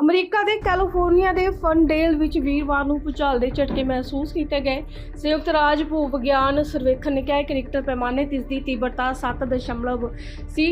America ਦੇ California ਦੇ Ferndale ਵਿੱਚ ਵੀਰਵਾਰ ਨੂੰ ਭੂਚਾਲ ਦੇ ਝਟਕੇ ਮਹਿਸੂਸ ਕੀਤੇ ਗਏ। ਸੰਯੁਕਤ ਰਾਜ ਭੂ ਵਿਗਿਆਨ ਸਰਵੇਖਣ ਨੇ ਕਿਹਾ ਕਿ ਰਿਕਟਰ ਪੈਮਾਨੇ ਤੇ ਇਸ ਦੀ ਤੀਬਰਤਾ 7.0 ਸੀ।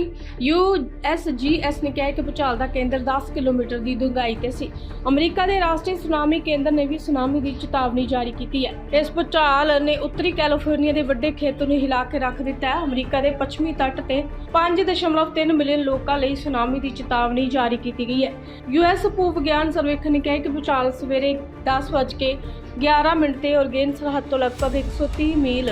ਯੂਐਸਜੀਐਸ ਨੇ ਕਿਹਾ ਕਿ ਭੂਚਾਲ ਦਾ ਕੇਂਦਰ 10 ਕਿਲੋਮੀਟਰ ਦੀ ਡੂੰਘਾਈ ਤੇ ਸੀ। ਅਮਰੀਕਾ ਦੇ ਰਾਸ਼ਟਰੀ ਸੁਨਾਮੀ ਕੇਂਦਰ ਨੇ ਵੀ ਸੁਨਾਮੀ ਦੀ ਚੇਤਾਵਨੀ ਜਾਰੀ ਕੀਤੀ ਹੈ। ਇਸ ਭੂਚਾਲ ਨੇ ਉੱਤਰੀ ਕੈਲੀਫੋਰਨੀਆ ਦੇ ਵੱਡੇ ਖੇਤਰ ਨੂੰ ਹਿਲਾ ਕੇ ਰੱਖ ਦਿੱਤਾ ਹੈ। ਅਮਰੀਕਾ ਦੇ ਪੱਛਮੀ ਤੱਟ ਤੇ 5.3 ਮਿਲੀਅਨ ਲੋਕਾਂ ਲਈ ਸੁਨਾਮੀ ਦੀ ਚੇਤਾਵਨੀ ਜਾਰੀ ਕੀਤੀ ਗਈ ਹੈ। ਯੂਐਸ ਭੂ ਵਿਗਿਆਨ ਸਰਵੇਖਣ ਨੇ ਕਿਹਾ ਕਿ ਭੂਚਾਲ ਸਵੇਰੇ 10:11 ਮਿੰਟ ਤੇ ਔਰਗੇਨ ਸਰਹੱਦ ਤੋਂ ਲਗਭਗ 130 ਮੀਲ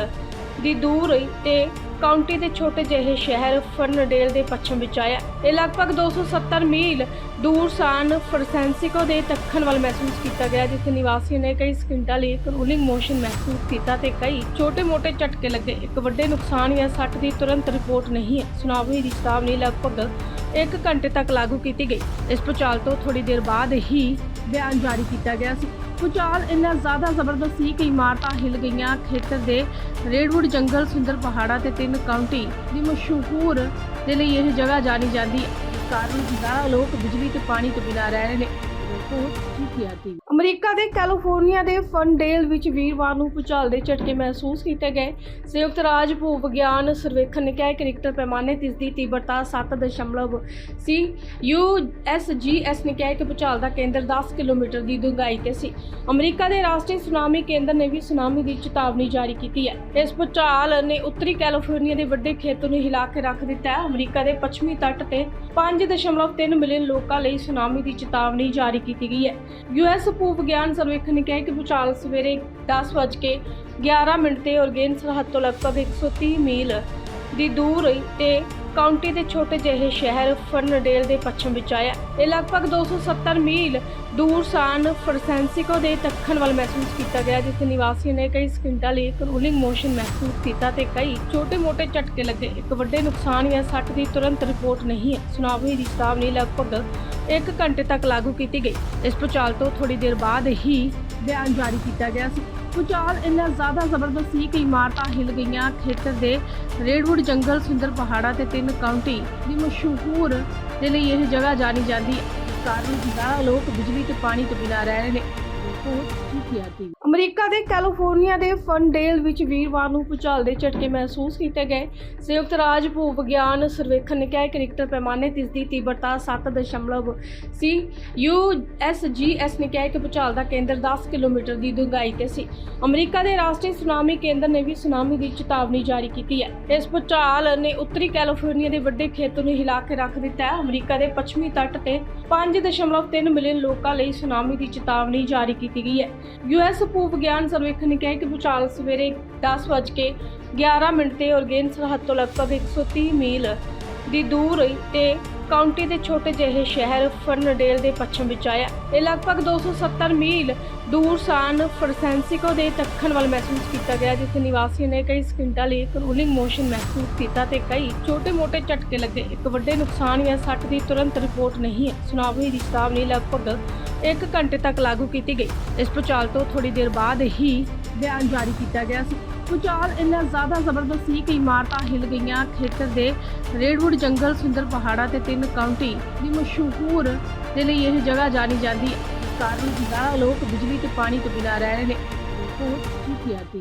ਦੀ ਦੂਰ ਤੇ ਕਾਉਂਟੀ ਦੇ ਛੋਟੇ ਜਿਹੇ ਸ਼ਹਿਰ ਫਰਨਡੇਲ ਦੇ ਪੱਛਮ ਵਿੱਚ ਆਇਆ। ਇਹ ਲਗਭਗ 270 ਮੀਲ ਦੂਰ ਸਾਨ ਫਰਸੈਂਸਿਕੋ ਦੇ ਦੱਖਣ ਵੱਲ ਮਹਿਸੂਸ ਕੀਤਾ ਗਿਆ, ਜਿੱਥੇ ਨਿਵਾਸੀਆਂ ਨੇ ਕਈ ਸਕਿੰਟਾਂ ਲਈ ਇੱਕ ਰੂਲਿੰਗ ਮੋਸ਼ਨ ਮਹਿਸੂਸ ਕੀਤਾ ਤੇ ਕਈ ਛੋਟੇ-ਮੋਟੇ ਝਟਕੇ ਲੱਗੇ। ਇੱਕ ਵੱਡੇ ਨੁਕਸਾਨ ਜਾਂ ਸੱਟ ਦੀ ਤੁਰੰਤ ਰਿਪੋਰਟ ਨਹੀਂ ਹੈ। ਸੁਨਾਮੀ ਦੀ ਚੇਤਾਵਨੀ ਲਗਭਗ ਇੱਕ ਘੰਟੇ ਤੱਕ ਲਾਗੂ ਕੀਤੀ ਗਈ। ਇਸ ਭੂਚਾਲ ਤੋਂ ਥੋੜੀ ਦੇਰ ਬਾਅਦ ਹੀ ਬਿਆਨ ਜਾਰੀ ਕੀਤਾ ਗਿਆ ਸੀ। ਭੂਚਾਲ ਇੰਨਾ ਜ਼ਿਆਦਾ ਜ਼ਬਰਦਸਤ ਸੀ ਕਿ ਇਮਾਰਤਾਂ ਹਿੱਲ ਗਈਆਂ। ਖੇਤਰ ਦੇ ਰੇਡਵੁੱਡ ਜੰਗਲ, ਸੁੰਦਰ ਪਹਾੜਾਂ ਤੇ ਤਿੰਨ ਕਾਉਂਟੀ ਦੀ ਮਸ਼ਹੂਰ ਦੇ ਲਈ ਇਹ ਜਗ੍ਹਾ ਜਾਣੀ ਜਾਂਦੀ ਹੈ। ਇਸ ਕਾਰਨ ਹਜ਼ਾਰਾਂ ਲੋਕ ਬਿਜਲੀ ਤੇ ਪਾਣੀ ਤੋਂ ਬਿਨਾਂ ਰਹਿ ਰਹੇ ਨੇ। ਰਿਪੋਰਟ ਜੀਪੀਆਰਟੀ ਅਮਰੀਕਾ ਦੇ ਕੈਲੀਫੋਰਨੀਆ ਦੇ ਫਨਡੇਲ ਵਿੱਚ ਵੀਰਵਾਰ ਨੂੰ ਭੂਚਾਲ ਦੇ ਝਟਕੇ ਮਹਿਸੂਸ ਕੀਤੇ ਗਏ। ਸੰਯੁਕਤ ਰਾਜ ਭੂ ਵਿਗਿਆਨ ਸਰਵੇਖਣ ਨੇ ਕਿਹਾ ਕਿ ਰਿਕਟਰ ਪੈਮਾਨੇ ਤੇ ਇਸ ਦੀ ਤੀਬਰਤਾ 7.0 ਸੀ। ਯੂਐਸਜੀਐਸ ਨੇ ਕਿਹਾ ਕਿ ਭੂਚਾਲ ਦਾ ਕੇਂਦਰ 10 ਕਿਲੋਮੀਟਰ ਦੀ ਡੂੰਘਾਈ ਤੇ ਸੀ। ਅਮਰੀਕਾ ਦੇ ਰਾਸ਼ਟਰੀ ਸੁਨਾਮੀ ਕੇਂਦਰ ਨੇ ਵੀ ਸੁਨਾਮੀ ਦੀ ਚੇਤਾਵਨੀ ਜਾਰੀ ਕੀਤੀ ਹੈ। ਇਸ ਭੂਚਾਲ ਨੇ ਉੱਤਰੀ ਕੈਲੀਫੋਰਨੀਆ ਦੇ ਵੱਡੇ ਖੇਤਰ ਨੂੰ ਹਿਲਾ ਕੇ ਰੱਖ ਦਿੱਤਾ ਹੈ। ਅਮਰੀਕਾ ਦੇ ਪੱਛਮੀ ਤੱਟ ਤੇ 5.3 ਮਿਲੀਅਨ ਲੋਕਾਂ ਲਈ ਸੁਨਾਮੀ ਦੀ ਚੇਤਾਵਨੀ ਜਾਰੀ ਕੀਤੀ ਗਈ ਹੈ। ਯੂਐਸ ਭੂ ਵਿਗਿਆਨ ਸਰਵੇਖਣ ਨੇ ਕਿਹਾ ਕਿ ਭੂਚਾਲ ਸਵੇਰੇ 10:11 ਮਿੰਟ ਤੇ ਔਰਗੇਨ ਸਰਹੱਦ ਤੋਂ ਲਗਭਗ 130 ਮੀਲ ਦੀ ਦੂਰ ਤੇ ਕਾਉਂਟੀ ਦੇ ਛੋਟੇ ਜਿਹੇ ਸ਼ਹਿਰ ਫਰਨਡੇਲ ਦੇ ਪੱਛਮ ਵਿੱਚ ਆਇਆ। ਇਹ ਲਗਭਗ 270 ਮੀਲ ਦੂਰ ਸਾਨ ਫਰਸੈਂਸਿਕੋ ਦੇ ਦੱਖਣ ਵੱਲ ਮਹਿਸੂਸ ਕੀਤਾ ਗਿਆ, ਜਿੱਥੇ ਨਿਵਾਸੀਆਂ ਨੇ ਕਈ ਸਕਿੰਟਾਂ ਲਈ ਇੱਕ ਰੂਲਿੰਗ ਮੋਸ਼ਨ ਮਹਿਸੂਸ ਕੀਤਾ ਤੇ ਕਈ ਛੋਟੇ-ਮੋਟੇ ਝਟਕੇ ਲੱਗੇ। ਇੱਕ ਵੱਡੇ ਨੁਕਸਾਨ ਜਾਂ ਸੱਟ ਦੀ ਤੁਰੰਤ ਰਿਪੋਰਟ ਨਹੀਂ ਹੈ। ਸੁਨਾਮੀ ਦੀ ਚੇਤਾਵਨੀ ਲਗਭਗ ਇੱਕ ਘੰਟੇ ਤੱਕ ਲਾਗੂ ਕੀਤੀ ਗਈ। ਇਸ ਭੂਚਾਲ ਤੋਂ ਥੋੜੀ ਦੇਰ ਬਾਅਦ ਹੀ ਬਿਆਨ ਜਾਰੀ ਕੀਤਾ ਗਿਆ ਸੀ। ਭੂਚਾਲ ਇੰਨਾ ਜ਼ਿਆਦਾ ਜ਼ਬਰਦਸਤ ਸੀ ਕਿ ਇਮਾਰਤਾਂ ਹਿੱਲ ਗਈਆਂ। ਖੇਤਰ ਦੇ ਰੇਡਵੁੱਡ ਜੰਗਲ, ਸੁੰਦਰ ਪਹਾੜਾਂ ਤੇ ਤਿੰਨ ਕਾਉਂਟੀ ਦੀ ਮਸ਼ਹੂਰ ਦੇ ਲਈ ਇਹ ਜਗ੍ਹਾ ਜਾਣੀ ਜਾਂਦੀ ਹੈ। ਕਾਰਨ ਹਜ਼ਾਰਾਂ ਲੋਕ ਬਿਜਲੀ ਤੇ ਪਾਣੀ ਤੋਂ ਬਿਨਾਂ ਰਹਿ ਰਹੇ ਨੇ। ਰਿਪੋਰਟ ਜੀਪੀਆਰਟੀ ਅਮਰੀਕਾ ਦੇ ਕੈਲੀਫੋਰਨੀਆ ਦੇ ਫਨਡੇਲ ਵਿੱਚ ਵੀਰਵਾਰ ਨੂੰ ਭੂਚਾਲ ਦੇ ਝਟਕੇ ਮਹਿਸੂਸ ਕੀਤੇ ਗਏ। ਸੰਯੁਕਤ ਰਾਜ ਭੂ ਵਿਗਿਆਨ ਸਰਵੇਖਣ ਨੇ ਕਿਹਾ ਹੈ ਕਿ ਰਿਕਟਰ ਪੈਮਾਨੇ ਤੇ ਇਸ ਦੀ ਤੀਬਰਤਾ 7.0 ਸੀ। ਯੂਐਸਜੀਐਸ ਨੇ ਕਿਹਾ ਹੈ ਕਿ ਭੂਚਾਲ ਦਾ ਕੇਂਦਰ 10 ਕਿਲੋਮੀਟਰ ਦੀ ਡੂੰਘਾਈ ਤੇ ਸੀ। ਅਮਰੀਕਾ ਦੇ ਰਾਸ਼ਟਰੀ ਸੁਨਾਮੀ ਕੇਂਦਰ ਨੇ ਵੀ ਸੁਨਾਮੀ ਦੀ ਚੇਤਾਵਨੀ ਜਾਰੀ ਕੀਤੀ ਹੈ। ਇਸ ਭੂਚਾਲ ਨੇ ਉੱਤਰੀ ਕੈਲੀਫੋਰਨੀਆ ਦੇ ਵੱਡੇ ਖੇਤਰ ਨੂੰ ਹਿਲਾ ਕੇ ਰੱਖ ਦਿੱਤਾ ਹੈ। ਅਮਰੀਕਾ ਦੇ ਪੱਛਮੀ ਤੱਟ ਤੇ 5.3 ਮਿਲੀਅਨ ਲੋਕਾਂ ਲਈ ਸੁਨਾਮੀ ਦੀ ਚੇਤਾਵਨੀ ਜਾਰੀ ਕੀਤੀ ਗਈ ਹੈ। ਯੂਐਸ ਭੂ ਵਿਗਿਆਨ ਸਰਵੇਖਣ ਨੇ ਕਿਹਾ ਕਿ ਭੂਚਾਲ ਸਵੇਰੇ 10:11 ਮਿੰਟ ਤੇ ਔਰਗੇਨ ਸਰਹੱਦ ਤੋਂ ਲਗਭਗ 130 ਮੀਲ ਦੀ ਦੂਰ ਤੇ ਕਾਉਂਟੀ ਦੇ ਛੋਟੇ ਜਿਹੇ ਸ਼ਹਿਰ ਫਰਨਡੇਲ ਦੇ ਪੱਛਮ ਵਿੱਚ ਆਇਆ। ਇਹ ਲਗਭਗ 270 ਮੀਲ ਦੂਰ ਸਾਨ ਫਰਸੈਂਸਿਕੋ ਦੇ ਦੱਖਣ ਵੱਲ ਮਹਿਸੂਸ ਕੀਤਾ ਗਿਆ, ਜਿੱਥੇ ਨਿਵਾਸੀਆਂ ਨੇ ਕਈ ਸਕਿੰਟਾਂ ਲਈ ਇੱਕ ਰੂਲਿੰਗ ਮੋਸ਼ਨ ਮਹਿਸੂਸ ਕੀਤਾ ਤੇ ਕਈ ਛੋਟੇ-ਮੋਟੇ ਝਟਕੇ ਲੱਗੇ। ਇੱਕ ਵੱਡੇ ਨੁਕਸਾਨ ਜਾਂ ਸੱਟ ਦੀ ਤੁਰੰਤ ਰਿਪੋਰਟ ਨਹੀਂ ਹੈ। ਸੁਨਾਮੀ ਦੀ ਚੇਤਾਵਨੀ ਲਗਭਗ ਇੱਕ ਘੰਟੇ ਤੱਕ ਲਾਗੂ ਕੀਤੀ ਗਈ। ਇਸ ਭੂਚਾਲ ਤੋਂ ਥੋੜੀ ਦੇਰ ਬਾਅਦ ਹੀ ਬਿਆਨ ਜਾਰੀ ਕੀਤਾ ਗਿਆ ਸੀ। ਭੂਚਾਲ ਇੰਨਾ ਜ਼ਿਆਦਾ ਜ਼ਬਰਦਸਤ ਸੀ ਕਿ ਇਮਾਰਤਾਂ ਹਿੱਲ ਗਈਆਂ। ਖੇਤਰ ਦੇ ਰੇਡਵੁੱਡ ਜੰਗਲ, ਸੁੰਦਰ ਪਹਾੜਾਂ ਤੇ ਤਿੰਨ ਕਾਉਂਟੀ ਦੀ ਮਸ਼ਹੂਰ ਦੇ ਲਈ ਇਹ ਜਗ੍ਹਾ ਜਾਣੀ ਜਾਂਦੀ ਕਾਰਨ ਹਜ਼ਾਰਾਂ ਲੋਕ ਬਿਜਲੀ ਤੇ ਪਾਣੀ ਤੋਂ ਬਿਨਾਂ ਰਹਿ ਰਹੇ ਨੇ। ਰਿਪੋਰਟ ਜੀਪੀਆਰਟੀ